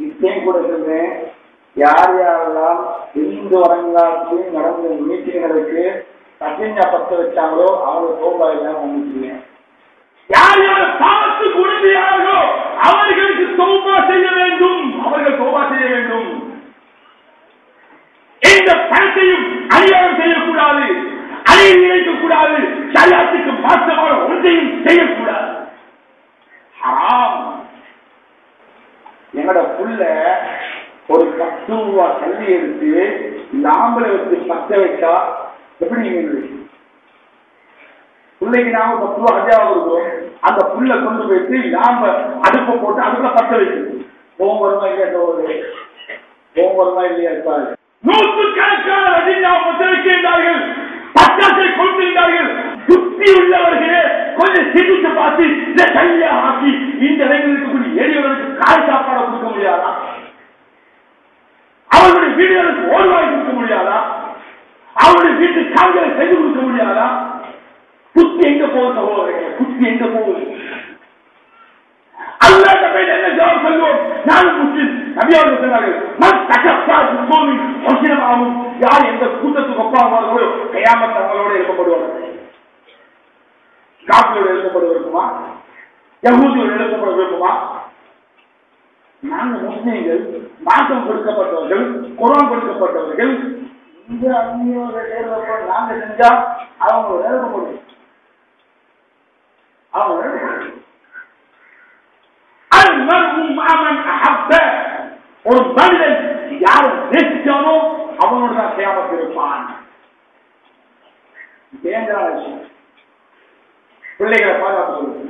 நிச்சயம் கூட சொல்றேன் யார் யாரெல்லாம் எந்த வரங்காலத்து நடந்த மீட்டிங்களுக்கு கசிஞ்சா பத்த வச்சாங்களோ அவங்க சோபா எல்லாம் வந்துச்சுங்க யார் யார் பாவத்துக்கு உறுதியார்களோ அவர்களுக்கு தௌபா செய்ய வேண்டும். அவர்கள் தௌபா செய்ய வேண்டும். எந்த பணத்தையும் அநியாயம் செய்யக்கூடாது. அழிய நினைக்கக்கூடாது. சரியத்துக்கு மாற்றமான ஒன்றையும் செய்யக்கூடாது. உள்ள ஒரு பத்து ரூபா தள்ளி எடுத்து லாம்பல வச்சு பத்த வைச்சா எப்படி நீங்க பிள்ளைக்கு நாம பத்து ரூபா ஹஜாவா கொடுக்குறோம் அந்த புல்ல கொண்டு போயிட்டு நாம அடுப்பை போட்டு அதுக்குள்ள பத்த வைக்கணும். போகும் வருமா இல்லையா சோதரே போகும் வருமா இல்லையா இருப்பாரு நூற்றுக்கணக்கான பத்த வைக்கின்றார்கள். பட்டாசை கொண்டிருந்தார்கள். சுத்தி உள்ளவர்களே கொஞ்சம் சிந்தித்து பார்த்து இந்த கையா ஆக்கி இந்த இடங்களுக்கு எளியவர்களுக்கு காய் சாப்பாடு முடியாதா? அவருடைய வீடுகளுக்கு ஓர்வாய் கொடுக்க முடியாதா? அவருடைய வீட்டு கால்களை செய்து கொடுக்க முடியாதா? புத்தி எங்க போகுது சகோதரர்கள்? புத்தி எங்க போகுது? பேர் என்ன ஜவாப் சொல்லுவோம்? நானும் முஸ்லிம் நபியாவது சொன்னார்கள் தகப்பா யார் எந்த கூட்டத்துக்கு ஒப்பாவார்களோ கையாமத் அவங்களோட எழுப்பப்பட இருக்குமா? யகூதியோடு எழுப்பப்பட நாங்கள் முஸ்லீம்கள் மாற்றம் கொடுக்கப்பட்டவர்கள் குரம் கொடுக்கப்பட்டவர்கள் இந்த அந்நியோட சேர்ந்தப்ப நாங்க செஞ்சா அவங்க எழுத முடியும் அவங்க ஒரு மனிதன் யாரை நேசிச்சானோ அவனோட தான் கியாமத் இருப்பான். தேங்காய் விஷயம் பிள்ளைகளை பாதுகாப்பு சொல்லுங்க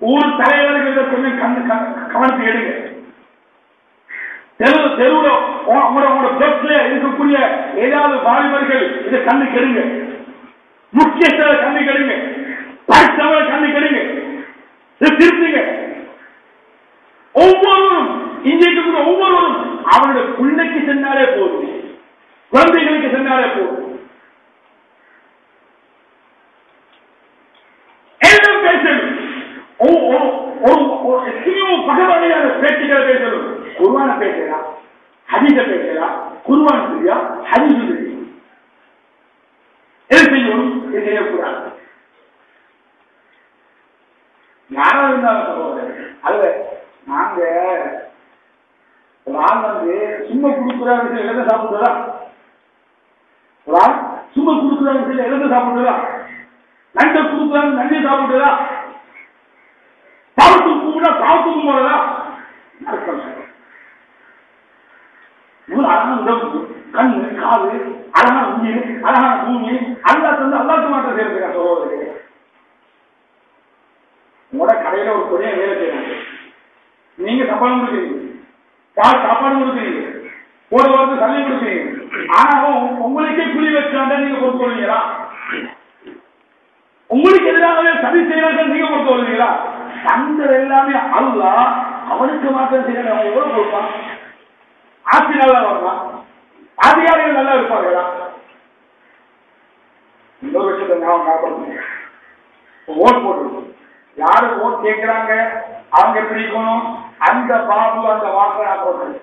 ஊர் தலைவர்கள் இதை கொஞ்சம் கண்ணு க- கவனத்தை எடுங்க தெரு தெருவுல உங்களோட உங்களோட பிளஸ்ல இருக்கக்கூடிய ஏதாவது வாலிபர்கள் இதை கண்ணு கெடுங்க. முக்கியஸ்தரை கண்ணு கெடுங்க. படித்தவரை கண்ணு கெடுங்க. திருத்துங்க. ஒவ்வொருவரும் இன்றைக்கு இருக்கக்கூடிய ஒவ்வொருவரும் அவனுடைய பிள்ளைக்கு சென்றாலே போதும். குழந்தைகளுக்கு சென்றாலே போதும் எல்லாம் பேசணும் ஒ- ஒ- ஒரு- எத்தனையோ பகவதையான பேச்சுக்களை பேசணும் குருவான பேசலாம் ஹதீஸ பேசலாம் குருவான் தெரியா ஹதீஸ் தெரியும் எது செய்யணும் இது செய்யக்கூடாது? யாரா இருந்தாலும் சகோதரர் அல்ல நாங்க ஒரு ஆள் வந்து சும்மா கொடுக்குற விஷயம் எழுத சாப்பிடுறா ஒரு ஆள் சும்மா கொடுக்குற விஷயம் எழுத சாப்பிடுறா நண்டை கொடுக்குறாங்க நன்றி சாப்பிடுறா கூட பாவத்துக்கு போறதா இவ்வளவு அழகான உடம்பு கண்ணு காது அழகான உயிர் அழகான பூமி அல்லா தந்து அல்லாத்து மாற்றம் செய்யறதுக்கா சகோதரர்களே? உங்களோட கடையில ஒரு கொடிய வேலை செய்யறாங்க. நீங்க சம்பளம் கொடுக்குறீங்க. பால் சாப்பாடு கொடுக்குறீங்க? ஒரு வாரத்துக்கு சல்லி கொடுக்குறீங்க. ஆனாலும் உங்களுக்கே குழி வச்சாண்ட நீங்க பொறுத்து கொள்வீங்களா? உங்களுக்கு எதிராகவே சதி செய்யறாங்க நீங்க பொறுத்து கொள்வீங்களா? அந்த எல்லாமே அல்லா அவனுக்கு மாத்திரம் செய்யல அவன் எவ்வளவு கொடுப்பான்? ஆட்சி நல்லா வரலாம் அதிகாரிகள் நல்லா இருப்பாங்களா? இன்னொரு விஷயத்தை ஞாபகம் ஞாபகம் ஓட் போட்டுருக்கோம் யாரு ஓட் கேட்கிறாங்க? அவங்க எப்படி இருக்கணும்? அந்த பாபு அந்த வார்த்தை போடுறது.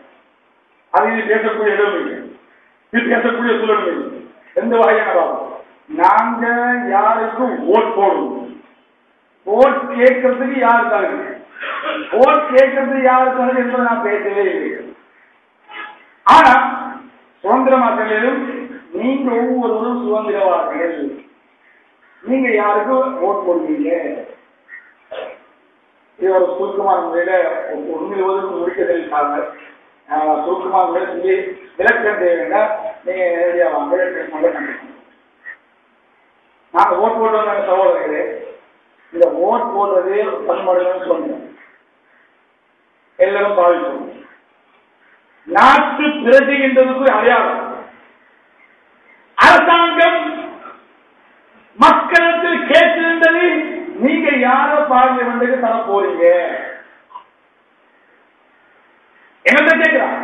அது இது பேசக்கூடிய இடம் இல்லை. இது பேசக்கூடிய சூழல் இல்லை. எந்த வகையான பாபு? நாங்க யாருக்கும் ஓட் போடணும் ஓட் கேட்கறதுக்கு யாரு தகுதி ஓட் கேட்கறதுக்கு யாரு தகுதி என்பதை நான் பேசவே இல்லை. ஆனா சுதந்திரமாக்கலும் நீங்க ஒவ்வொருவரும் சுதந்திரவாதிகள். நீங்க யாருக்கும் ஓட் போடுவீங்க? இது ஒரு சுருக்கமான முறையில உண்மையில ஒதுக்கு முடிக்க தெரிவித்தாங்க சுருக்கமான முறையில் சொல்லி விளக்கம் தேவைன்னா நீங்க நேரடியா வாங்க விளக்கம் நாங்க ஓட் போடுவோம் சகோதரர்களே இந்த ஓட் போடுறது பன்மடங்குன்னு சொன்னோம் எல்லாரும் பாவிச்சோம் நாட்டு பிரஜை என்பதற்கு அடையாளம். அரசாங்கம் மக்களுக்கு கேட்டிருந்தது நீங்க யார பார்லிமெண்ட்டுக்கு தர போறீங்க? என்னத்தை கேட்கிறாங்க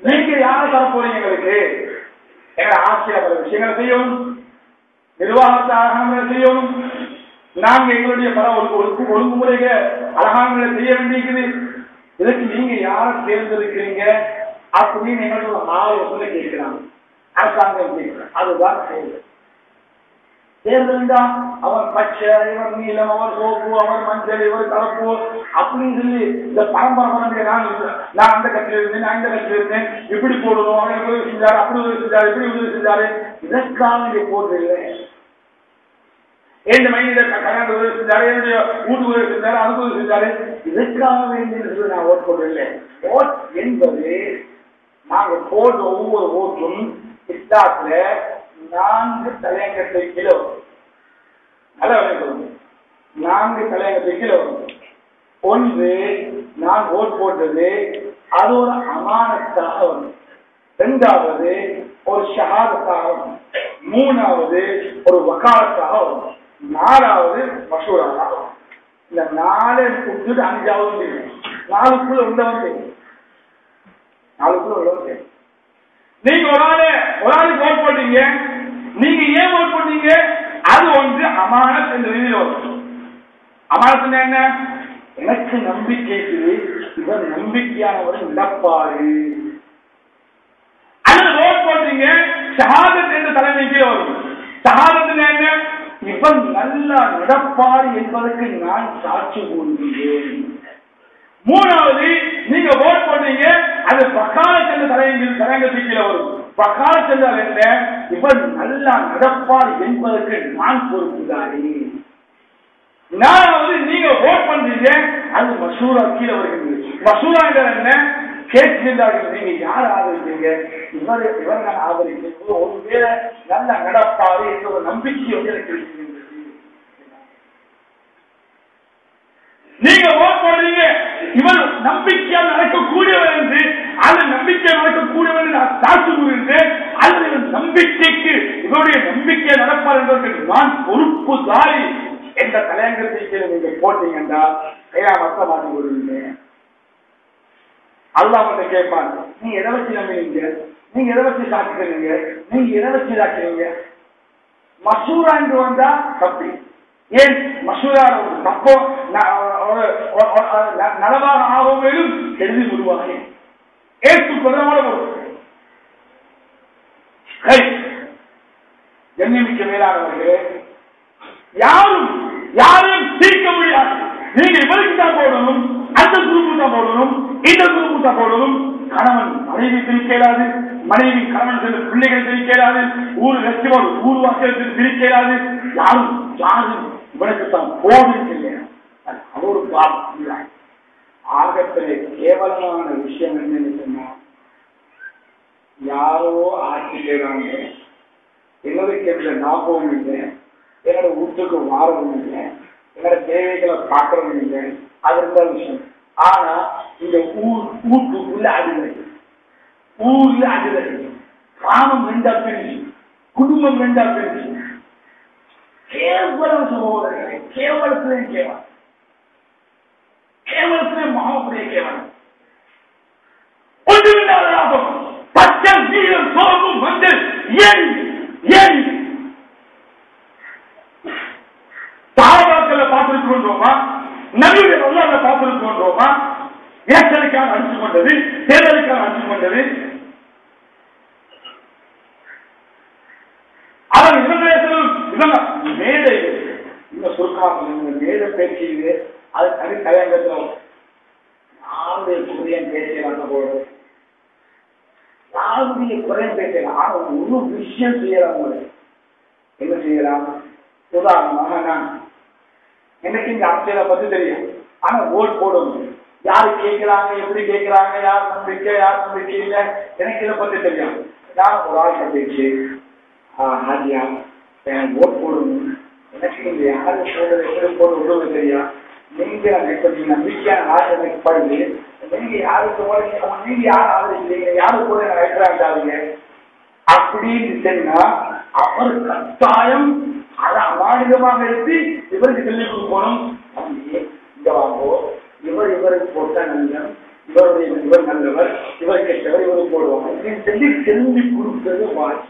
நீங்க யார தர போறீங்க எங்களுக்கு? எங்க ஆட்சியா பல விஷயங்களை செய்யும் நிர்வாகத்தை அழகான செய்யும் நாங்க எங்களுடைய பல ஒழுங்கு ஒழுங்குமுறைக அழகான செய்ய வேண்டியிருக்குது. இதுக்கு நீங்க யார தேர்ந்தெடுக்கிறீங்க? அப்படின்னு எங்களோட ஆலோசனை கேட்கிறாங்க. அரசாங்கம் கேட்கிறாங்க. அதுதான் தேர்தல் தேர்தல்டா அவன் பச்சை இவன் நீளம் அவன் சோப்பு அவன் மஞ்சள் இவர் கலப்பு அப்படின்னு சொல்லி இந்த பரம்பரை பரம்பரை நான் நான் அந்த கட்சியில் இருந்தேன் நான் இந்த கட்சியில் இருந்தேன். இப்படி போடணும் அவன் எப்படி செஞ்சாரு அப்படி உதவி செஞ்சாரு இப்படி உதவி செஞ்சாரு. இதற்காக இங்கே இல்லை எந்த மனிதர் கடந்து உதவி செஞ்சாரு என்னுடைய வீட்டு உதவி செஞ்சாரு அதுக்கு உதவி செஞ்சாரு இதற்காக நான் ஓட் போடவில்லை ஓட் என்பது நாங்கள் போடுற ஒவ்வொரு ஓட்டும் இஸ்லாத்துல நான்கு தலையங்கத்தை கிலோ. நல்லா விளையாட்டு நான்கு தலையங்கத்தை கிலோ. ஒன்று நான் ஓட் போட்டது அது ஒரு அமானத்தாக வரும். ரெண்டாவது ஒரு ஷஹாதத்தாக வரும். மூணாவது ஒரு வக்காலத்தாக வரும். நாலாவது மசூரா இந்த நாலு கொடுத்துட்டு அஞ்சாவது தெரியும் நாலுக்குள்ள உள்ளவன் தெரியும் நாலுக்குள்ள உள்ளவன் தெரியும் நீங்க ஒரு ஆளு ஒரு ஆளுக்கு ஓட் போட்டீங்க நீங்க ஏன் ஓட் பண்ணீங்க அது வந்து அமானத் என்ற ரீதியில் வரும் அமானத்துனா என்ன எனக்கு நம்பிக்கை இவர் நம்பிக்கையானவர் இழப்பாரு அல்லது ஓட் போட்டீங்க ஷஹாதத் என்ற தலைமைக்கு வரும் ஷஹாதத்துனா என்ன இவன் நல்லா நடப்பார் என்பதற்கு நான் சாட்சி கூறுகிறேன். மூணாவது நீங்க ஓட் பண்ணீங்க அது பக்கால சென்ற தலையங்கில் தலையங்கத்துக்கு வரும். பக்கால சென்றால் என்ன? இவன் நல்லா நடப்பார் என்பதற்கு நான் பொறுப்புதாரி நாலாவது நீங்க ஓட் பண்றீங்க அது மசூரா கீழே வருகிறது. மசூராங்கிறது என்ன? கேட்கின்றார்கள். நீங்க யார் ஆதரிக்கிறீங்க? இவர் இவர் நான் ஆதரிக்கிறீங்க ஒருவேளை நல்ல நடப்பாரு என்ற ஒரு நம்பிக்கை வந்து எனக்கு இருக்கின்றது நீங்க ஓட் போடுறீங்க இவர் நம்பிக்கையால் நடக்கக்கூடியவர் என்று அந்த நம்பிக்கை நடக்கக்கூடியவர் நான் சாட்சி கூறுகிறேன் அல்லது இவர் நம்பிக்கைக்கு இவருடைய நம்பிக்கை நடப்பார் என்பதற்கு நான் பொறுப்புதாரி என்ற தலையங்கத்தை கீழே நீங்க போட்டீங்கன்னா ஐயா மத்த மாற்றி விடுவீங்க அல்லாஹ் வந்து கேட்பான் நீ எதை வச்சு நம்பினீங்க? நீங்க எதை வச்சு சாப்பிடுறீங்க நீங்க எதை வச்சு சாக்கிறீங்க மசூரா என்று வந்தா தப்பி. ஏன்? மசூரா ஒரு தப்போ நலவாக ஆகும் மேலும் எழுதி விடுவாங்க. ஏற்றுக்கொள்ளமான ஒரு கை மேலானவர்களே யாரும் யாரையும் தீர்க்க முடியாது நீங்க இவருக்கு தான் போடணும் அந்த குரூப்பு தான் போடணும் சகோதரும் கணவன் மனைவி பிரிக்கலாது மனைவி கணவன் சென்று பிள்ளைகள் பிரிக்கலாது ஊர் லட்சம் ஊர் வாசல் பிரிக்க யாரும் யாரும் இவனுக்கு தான் போடுறது இல்லையா அது ஒரு பாவம் இல்லை. ஆகத்திலே கேவலமான விஷயம் என்னன்னு சொன்னா யாரோ ஆட்சி செய்றாங்க எங்களுக்கு எந்த ஞாபகம் இல்லை என்னோட வீட்டுக்கு வாரதும் இல்லை. என்னோட தேவைகளை பார்க்கறதும் இல்லை. அது இருந்த விஷயம். ஆனா இந்த ஊர் ஊட்டுக்குள்ள அடிதடி ஊர்ல அடிதடி கிராமம் ரெண்டா பிரிஞ்சு குடும்பம் ரெண்டா பிரிஞ்சு கேவலம் சகோதரர்களே கேவலத்திலே கேவலம். கேவலத்திலே மகாபுரிய கேவலம். ஒன்றுமில்லாத லாபம் பச்சை நீளம் சோப்பு மஞ்சள் ஏன் ஏன் சாபாக்களை பார்த்திருக்கின்றோமா நபியுடைய வரலாறு பார்த்திருக்கின்றோமா ஏற்றலுக்காக அடிச்சு கொண்டது தேர்தலுக்காக அடிச்சு கொண்டது. அவர் இவங்களே இவங்க மேடை இந்த சுருக்கமாக மேடை பேச்சு அது தனி தலையங்கத்தில் யாருடைய குதிரையும் பேசலாம் போது யாருடைய குறையும் பேசலாம் ஆனா ஒரு விஷயம் செய்யலாம் என்ன செய்யலாம்? உதாரணமாக நான் எனக்கு இந்த அரசியலை பத்தி தெரியும். ஆனா ஓட் போடணும் யாரு கேட்கிறாங்க எப்படி கேட்கிறாங்க யார் நம்பிக்கை யார் நம்பிக்கை இல்லை எனக்கு இதை பத்தி தெரியும். நான் ஒரு ஆள் சந்திச்சு ஹாஜியா என் ஓட் போடணும் எனக்கு இந்த யாரு போடுறது எப்படி போட விடுவது தெரியும் நீங்க எனக்கு நம்பிக்கையான ஆள் எனக்கு படுது நீங்க யாருக்கு போல நீங்க யார் ஆதரிக்கிறீங்க யாரு கூட வைக்கிறாங்க அப்படின்னு சொன்னா அவர் கட்டாயம் அதை அமானிதமாக எடுத்து இவருக்கு சொல்லி கொடுக்கணும் அப்படியே இங்க வாங்கோ. இவர் இவருக்கு போட்ட நல்லம் இவருடைய இவர் நல்லவர் இவர் கெட்டவர் இவருக்கு போடுவாங்க. அப்படின்னு சொல்லி செல்வி கொடுக்கிறது வாசி.